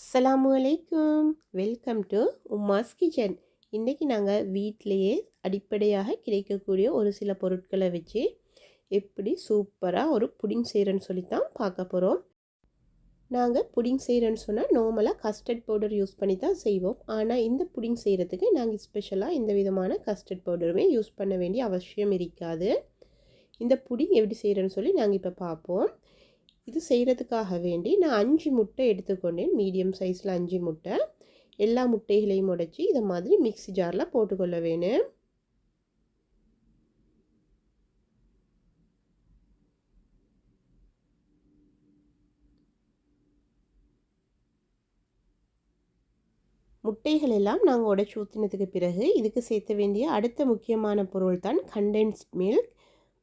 அஸ்லாம் அலைக்கும் welcome to Uma's kitchen இன்றைக்கி நாங்கள் வீட்டிலையே அடிப்படையாக கிடைக்கக்கூடிய ஒரு சில பொருட்களை வச்சு எப்படி சூப்பராக ஒரு புடிங் செய்கிறேன்னு சொல்லித்தான் பார்க்க போகிறோம் நாங்கள் புடிங் செய்கிறேன்னு சொன்னால் நார்மலாக கஸ்டர்ட் பவுடர் யூஸ் பண்ணி தான் செய்வோம். ஆனால் இந்த புடிங் செய்கிறதுக்கு நாங்கள் ஸ்பெஷலாக எந்த விதமான கஸ்டர்ட் பவுடருமே யூஸ் பண்ண வேண்டிய அவசியம் இருக்காது. இந்த புடிங் எப்படி செய்கிறேன்னு சொல்லி நாங்கள் இப்போ பார்ப்போம். இது செய்கிறதுக்காக வேண்டி நான் அஞ்சு முட்டை எடுத்துக்கொண்டேன். மீடியம் சைஸில் அஞ்சு முட்டை. எல்லா முட்டைகளையும் உடைச்சி இதை மாதிரி மிக்ஸி ஜாரில் போட்டுக்கொள்ள வேணும். முட்டைகள் எல்லாம் நாங்கள் உடச்சி ஊற்றினதுக்கு பிறகு இதுக்கு சேர்த்த வேண்டிய அடுத்த முக்கியமான பொருள் தான் கண்டென்ஸ்ட் மில்க்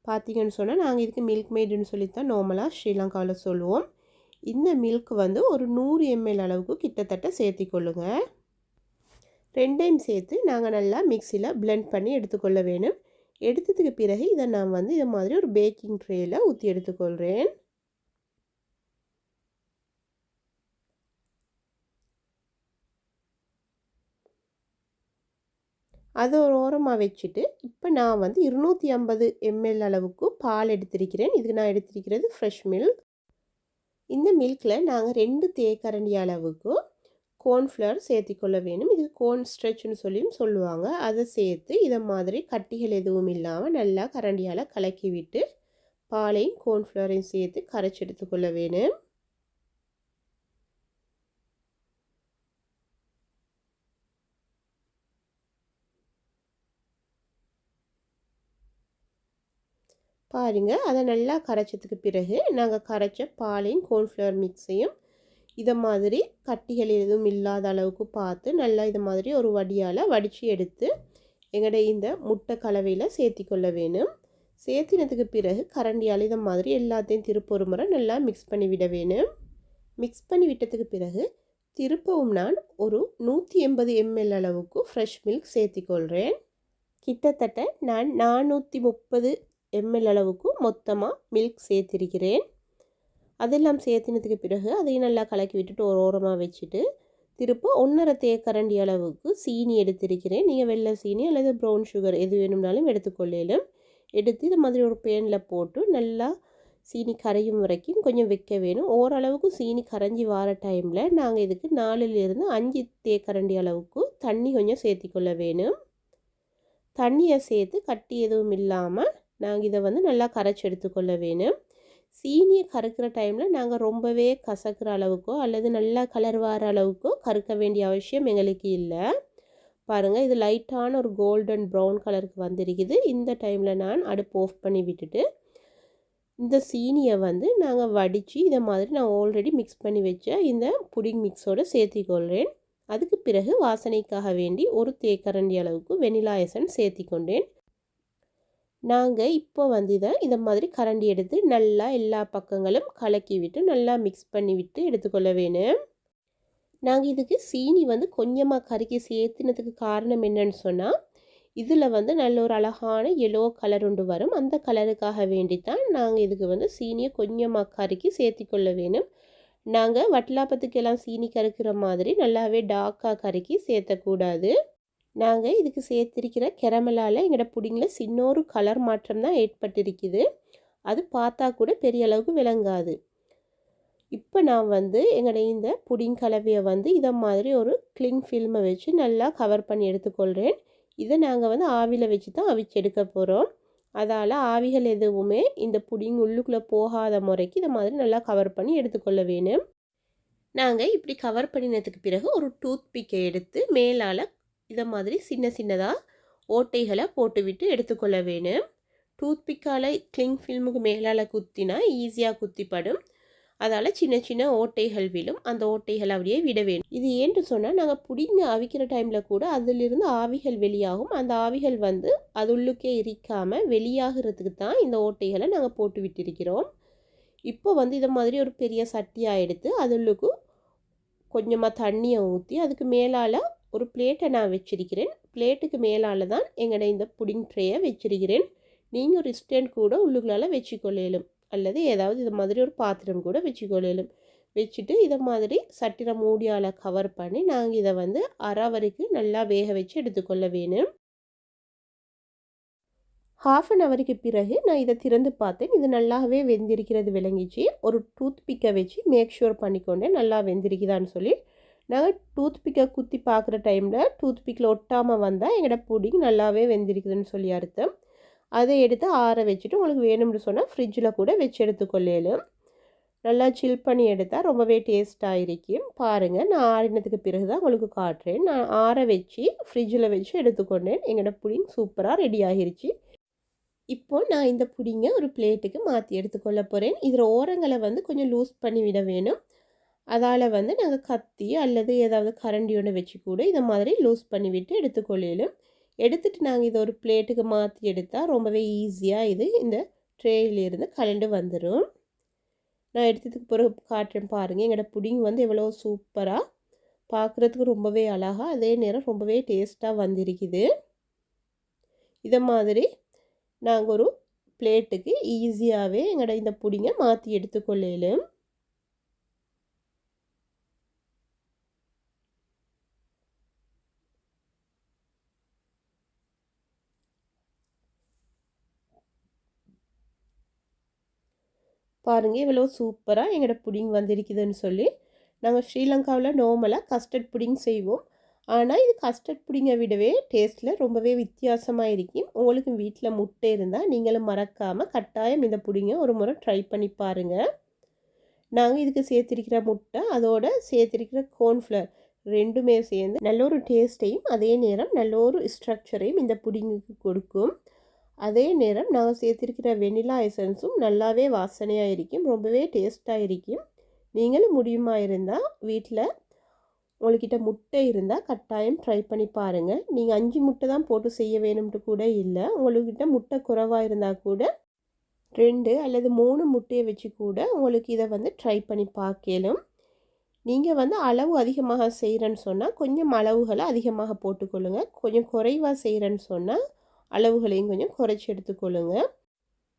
பார்த்தீங்கன்னு சொன்னால் நாங்கள் இதுக்கு மில்க் மேடுன்னு சொல்லி தான் நார்மலாக ஸ்ரீலங்காவில் சொல்லுவோம். இந்த மில்க் வந்து ஒரு நூறு எம்எல் அளவுக்கு கிட்டத்தட்ட சேர்த்திக்கொள்ளுங்க ரெண்டையும் சேர்த்து நாங்கள் நல்லா மிக்சியில் பிளெண்ட் பண்ணி எடுத்துக்கொள்ள வேணும். எடுத்ததுக்கு பிறகு இதை நான் வந்து இதை மாதிரி ஒரு பேக்கிங் ட்ரேயில் ஊற்றி எடுத்துக்கொள்கிறேன் அதை ஒரு ஓரமாக வச்சுட்டு இப்போ நான் வந்து இருநூற்றி ஐம்பது எம்எல் அளவுக்கு பால் எடுத்திருக்கிறேன். இதுக்கு நான் எடுத்திருக்கிறது ஃப்ரெஷ் மில்க் இந்த மில்கில் நாங்கள் ரெண்டு தேக்கரண்டி அளவுக்கு கோர்ன்ஃப்ளவர் சேர்த்திக்கொள்ள வேணும் இது கோர்ன் ஸ்ட்ரெச்னு சொல்லியும் சொல்லுவாங்க. அதை சேர்த்து இதை மாதிரி கட்டிகள் எதுவும் இல்லாமல் நல்லா கரண்டியால் கலக்கி விட்டு பாலையும் கோர்ன்ஃப்ளவரையும் சேர்த்து கரைச்சி எடுத்துக்கொள்ள வேணும். பாருங்கள் அதை நல்லா கரைச்சதுக்கு பிறகு நாங்கள் கரைச்ச பாலையும் கோன்ஃப்ளவர் மிக்ஸையும் இதை மாதிரி கட்டிகள் எதுவும் இல்லாத அளவுக்கு பார்த்து நல்லா இதை மாதிரி ஒரு வடியால் வடித்து எடுத்து எங்களுடைய இந்த முட்டை கலவையில் சேர்த்திக்கொள்ள வேணும். சேர்த்தினதுக்கு பிறகு கரண்டியால் இதை மாதிரி எல்லாத்தையும் திருப்பொரு முறை நல்லா மிக்ஸ் பண்ணி விட வேணும். மிக்ஸ் பண்ணி விட்டதுக்கு பிறகு திருப்பவும் நான் ஒரு நூற்றி எண்பது எம்எல் அளவுக்கு ஃப்ரெஷ் மில்க் சேர்த்திக்கொள்கிறேன் கிட்டத்தட்ட நான் நானூற்றி முப்பது எம்எல் அளவுக்கு மொத்தமாக மில்க் சேர்த்திருக்கிறேன். அதெல்லாம் சேர்த்தினதுக்கு பிறகு அதையும் நல்லா கலக்கி விட்டுட்டு ஒரு ஓரமாக வச்சுட்டு திரும்ப ஒன்றரை தேக்கரண்டி அளவுக்கு சீனி எடுத்திருக்கிறேன். நீங்கள் வெள்ளை சீனி அல்லது ப்ரௌன் சுகர் எது வேணும்னாலும் எடுத்துக்கொள்ளலும். எடுத்து இது மாதிரி ஒரு பேனில் போட்டு நல்லா சீனி கரையும் வரைக்கும் கொஞ்சம் வைக்க வேணும். ஓரளவுக்கு சீனி கரைஞ்சி வர டைமில் நாங்கள் இதுக்கு நாலுலேருந்து அஞ்சு தேக்கரண்டி அளவுக்கு தண்ணி கொஞ்சம் சேர்த்திக்கொள்ள வேணும். தண்ணியை சேர்த்து கட்டி எதுவும் இல்லாமல் நாங்கள் இதை வந்து நல்லா கரைச்சி எடுத்துக்கொள்ள வேணும். சீனியை கறக்கிற டைமில் நாங்கள் ரொம்பவே கசக்கிற அளவுக்கோ அல்லது நல்லா கலர் வர அளவுக்கோ கறக்க வேண்டிய அவசியம் எங்களுக்கு இல்லை. பாருங்கள் இது லைட்டான ஒரு கோல்டன் ப்ரௌன் கலருக்கு வந்திருக்குது. இந்த டைமில் நான் அடுப்பு ஆஃப் பண்ணி விட்டுட்டு இந்த சீனியை வந்து நாங்கள் வடித்து இதை மாதிரி நான் ஆல்ரெடி மிக்ஸ் பண்ணி வச்ச இந்த புடிங் மிக்ஸோடு சேர்த்திக்கொள்கிறேன் அதுக்கு பிறகு வாசனைக்காக வேண்டி ஒரு தேக்கரண்டி அளவுக்கு வெனிலா எசன் சேர்த்திக்கொண்டேன். நாங்கள் இப்போ வந்து இதை இதை மாதிரி கரண்டி எடுத்து நல்லா எல்லா பக்கங்களும் கலக்கி விட்டு நல்லா மிக்ஸ் பண்ணி விட்டு எடுத்துக்கொள்ள வேணும். நாங்கள் இதுக்கு சீனி வந்து கொஞ்சமாக கருக்கி சேர்த்துனதுக்கு காரணம் என்னன்னு சொன்னால் இதில் வந்து நல்ல ஒரு அழகான எல்லோ கலர் ஒன்று வரும். அந்த கலருக்காக வேண்டித்தான் நாங்கள் இதுக்கு வந்து சீனியை கொஞ்சமாக கருக்கி சேர்த்திக்கொள்ள வேணும். நாங்கள் வட்டலாப்பத்துக்கெல்லாம் சீனி கருக்கிற மாதிரி நல்லாவே டார்க்காக கருக்கி சேர்த்தக்கூடாது. நாங்கள் இதுக்கு சேர்த்திருக்கிற கெரமலால் எங்களோட புடிங்கில் சின்ன ஒரு கலர் மாற்றம் தான் ஏற்பட்டிருக்குது. அது பார்த்தா கூட பெரிய அளவுக்கு விளங்காது. இப்போ நான் வந்து எங்களோட இந்த புடிங் கலவையை வந்து இதை மாதிரி ஒரு கிளிங் ஃபில்மை வச்சு நல்லா கவர் பண்ணி எடுத்துக்கொள்கிறேன் இதை நாங்கள் வந்து ஆவியில் வச்சு தான் அவிச்சு எடுக்க போகிறோம் அதால் ஆவிகள் எதுவுமே இந்த புடிங் உள்ளுக்குள்ளே போகாத முறைக்கு இதை மாதிரி நல்லா கவர் பண்ணி எடுத்துக்கொள்ள வேணும். நாங்கள் இப்படி கவர் பண்ணினதுக்கு பிறகு ஒரு டூத் பிக்கை எடுத்து மேலால் இதை மாதிரி சின்ன சின்னதாக ஓட்டைகளை போட்டுவிட்டு எடுத்துக்கொள்ள வேணும். டூத்பிக்கால் கிளிங் ஃபில்முக்கு மேலால் குத்தினா ஈஸியாக குத்திப்படும். அதால் சின்ன சின்ன ஓட்டைகள் விழும். அந்த ஓட்டைகள் அப்படியே விட வேணும். இது ஏன்னு சொன்னால் நாங்கள் பிடிங்க அவிக்கிற டைமில் கூட அதிலிருந்து ஆவிகள் வெளியாகும். அந்த ஆவிகள் வந்து அது உள்ளுக்கே இருக்காமல் வெளியாகிறதுக்கு தான் இந்த ஓட்டைகளை நாங்கள் போட்டு விட்டிருக்கிறோம். இப்போ வந்து இதை மாதிரி ஒரு பெரிய சட்டியாக எடுத்து அது உள்ளுக்கு கொஞ்சமாக தண்ணியை ஊற்றி அதுக்கு மேலால் ஒரு பிளேட்டை நான் வச்சிருக்கிறேன். பிளேட்டுக்கு மேலால் தான் எங்களோட இந்த புடிங் ட்ரேயை வச்சிருக்கிறேன். நீங்கள் ஒரு ஸ்டெண்ட் கூட உள்ளுக்குள்ளால் வச்சுக்கொள்ளலும். அல்லது ஏதாவது இது மாதிரி ஒரு பாத்திரம் கூட வச்சுக்கொள்ளலும். வச்சுட்டு இதை மாதிரி சட்டிர மூடியால் கவர் பண்ணி நாங்கள் இதை வந்து அரை வரைக்கும் நல்லா வேக வச்சு எடுத்துக்கொள்ள வேணும். ஹாஃப் அன் ஹவருக்கு பிறகு நான் இதை திறந்து பார்த்தேன். இது நல்லாவே வெந்திருக்கிறது விளங்கிச்சு. ஒரு டூத் பிக்கை வச்சு மேக் ஷூர் பண்ணிக்கொண்டேன். நல்லா வெந்திருக்குதான்னு சொல்லி. நாங்கள் டூத் பிக்கை குத்தி பார்க்குற டைமில் டூத் பிக்கில் ஒட்டாமல் வந்தால் எங்களோட புடிங் நல்லாவே வெந்திருக்குதுன்னு சொல்லி அர்த்தம். அதை எடுத்து ஆற வச்சுட்டு உங்களுக்கு வேணும்னு சொன்னால் ஃப்ரிட்ஜில் கூட வச்சு எடுத்துக்கொள்ளேலும். நல்லா சில் பண்ணி எடுத்தால் ரொம்பவே டேஸ்ட்டாக இருக்கும். பாருங்கள் நான் ஆறினதுக்கு பிறகு தான் உங்களுக்கு காட்டுறேன். நான் ஆற வச்சு ஃப்ரிட்ஜில் வச்சு எடுத்துக்கொண்டேன். எங்களோட புடிங் சூப்பராக ரெடி ஆகிருச்சு. இப்போ நான் இந்த புடிங்கை ஒரு பிளேட்டுக்கு மாற்றி எடுத்துக்கொள்ள போகிறேன் இதில் ஓரங்களை வந்து கொஞ்சம் லூஸ் பண்ணி விட வேணும். அதால் வந்து நாங்கள் கத்தி அல்லது ஏதாவது கரண்டியோட வச்சு கூட இதை மாதிரி லூஸ் பண்ணிவிட்டு எடுத்துக்கொள்ளிலும். எடுத்துகிட்டு நாங்கள் இதை ஒரு பிளேட்டுக்கு மாற்றி எடுத்தால் ரொம்பவே ஈஸியாக இது இந்த ட்ரேயிலிருந்து கலண்டு வந்துடும் நான் எடுத்ததுக்கு பிறகு காட்டுறேன் பாருங்கள் எங்களோட புடிங் வந்து எவ்வளோ சூப்பராக பார்க்குறதுக்கு ரொம்பவே அழகாக அதே நேரம் ரொம்பவே டேஸ்ட்டாக வந்திருக்குது. இதை மாதிரி நாங்கள் ஒரு பிளேட்டுக்கு ஈஸியாகவே எங்களோட இந்த புடிங்கை மாற்றி எடுத்துக்கொள்ளலும். பாருங்கள் இவ்வளோ சூப்பராக எங்களோட புடிங் வந்திருக்குதுன்னு சொல்லி நாங்கள் ஸ்ரீலங்காவில் நார்மலாக கஸ்டர்ட் புடிங் செய்வோம். ஆனால் இது கஸ்டர்ட் புடிங்கை விடவே டேஸ்ட்டில் ரொம்பவே வித்தியாசமாக இருக்கும் உங்களுக்கு வீட்டில் முட்டை இருந்தால் நீங்களும் மறக்காமல் கட்டாயம் இந்த புடிங்கை ஒரு முறை ட்ரை பண்ணி பாருங்கள் நாங்கள் இதுக்கு சேர்த்திருக்கிற முட்டை அதோட சேர்த்திருக்கிற கோர்ன்ஃப்ளவர் ரெண்டுமே சேர்ந்து நல்ல ஒரு டேஸ்ட்டையும் அதே நேரம் நல்ல ஒரு ஸ்ட்ரக்சரையும் இந்த புடிங்குக்கு கொடுக்கும். அதே நேரம் நாங்கள் சேர்த்திருக்கிற வெனிலா எசன்ஸும் நல்லாவே வாசனையாக இருக்கும் ரொம்பவே டேஸ்ட்டாக இருக்கும். நீங்களும் முடியுமா இருந்தால் வீட்டில் உங்கள்கிட்ட முட்டை இருந்தால் கட்டாயம் ட்ரை பண்ணி பாருங்கள் நீங்கள் அஞ்சு முட்டை தான் போட்டு செய்ய வேணும்ட்டு கூட இல்லை. உங்கள்கிட்ட முட்டை குறைவாக இருந்தால் கூட ரெண்டு அல்லது மூணு முட்டையை வச்சு கூட உங்களுக்கு இதை வந்து ட்ரை பண்ணி பார்க்கலும் நீங்கள் வந்து அளவு அதிகமாக செய்கிறேன்னு சொன்னால் கொஞ்சம் அளவுகளை அதிகமாக போட்டுக்கொள்ளுங்க. கொஞ்சம் குறைவாக செய்கிறேன்னு சொன்னால் அளவுகளையும் கொஞ்சம் குறைச்சி எடுத்துக்கொள்ளுங்க.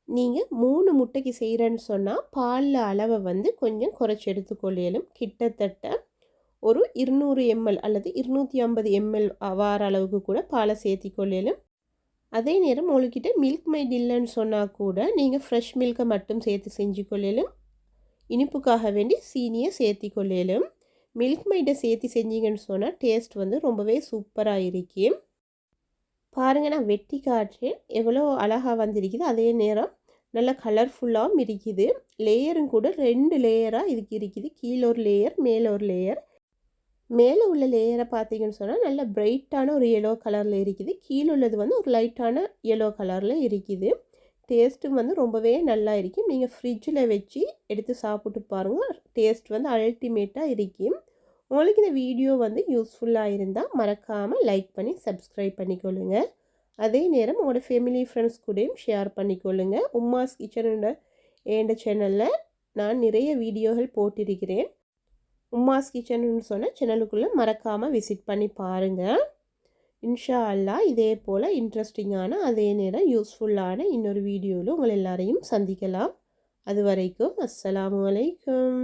நீங்கள் மூணு முட்டைக்கு செய்கிறேன்னு சொன்னால் பாலில் அளவை வந்து கொஞ்சம் குறைச்சி எடுத்துக்கொள்ளியலும் கிட்டத்தட்ட ஒரு இருநூறு எம்எல் அல்லது இருநூற்றி ஐம்பது எம்எல் வார அளவுக்கு கூட பாலை சேர்த்திக்கொள்ளலும் அதே நேரம் உங்கள்கிட்ட மில்க் மைட் இல்லைன்னு சொன்னால் கூட நீங்கள் ஃப்ரெஷ் மில்கை மட்டும் சேர்த்து செஞ்சு கொள்ளலும் இனிப்புக்காக வேண்டி சீனியை சேர்த்தி கொள்ளலும் மில்க் மைட்டை சேர்த்து செஞ்சீங்கன்னு சொன்னால் டேஸ்ட் வந்து ரொம்பவே சூப்பராக இருக்கும் பாருங்கள் நான் வெட்டி காட்டுறேன். எவ்வளோ அழகாக வந்திருக்குது. அதே நேரம் நல்லா கலர்ஃபுல்லாகவும் இருக்குது. லேயரும் கூட ரெண்டு லேயராக இதுக்கு இருக்குது. கீழே ஒரு லேயர் மேலே ஒரு லேயர் மேலே உள்ள லேயரை பார்த்தீங்கன்னு சொன்னால் நல்ல பிரைட்டான ஒரு எல்லோ கலரில் இருக்குது. கீழே உள்ளது வந்து ஒரு லைட்டான எல்லோ கலரில் இருக்குது. டேஸ்ட்டும் வந்து ரொம்பவே நல்லா இருக்கும் நீங்கள் ஃப்ரிட்ஜில் வச்சு எடுத்து சாப்பிட்டு பாருங்கள் டேஸ்ட் வந்து அல்டிமேட்டாக இருக்கும் உங்களுக்கு இந்த வீடியோ வந்து யூஸ்ஃபுல்லாக இருந்தால் மறக்காமல் லைக் பண்ணி சப்ஸ்கிரைப் பண்ணிக்கொள்ளுங்க. அதே நேரம் உங்களோட ஃபேமிலி ஃப்ரெண்ட்ஸ் கூடயும் ஷேர் பண்ணிக்கொள்ளுங்க. உம்மாஸ் கிச்சனோட ஏண்ட சேனலில் நான் நிறைய வீடியோகள் போட்டிருக்கிறேன். உம்மாஸ் கிச்சன்னு சொன்ன சேனலுக்குள்ளே மறக்காமல் விசிட் பண்ணி பாருங்கள் இன்ஷா அல்லா இதே போல் இன்ட்ரெஸ்டிங்கான அதே நேரம் யூஸ்ஃபுல்லான இன்னொரு வீடியோவில் உங்கள் எல்லாரையும் சந்திக்கலாம். அது வரைக்கும் அஸ்ஸலாமு வலைக்கம்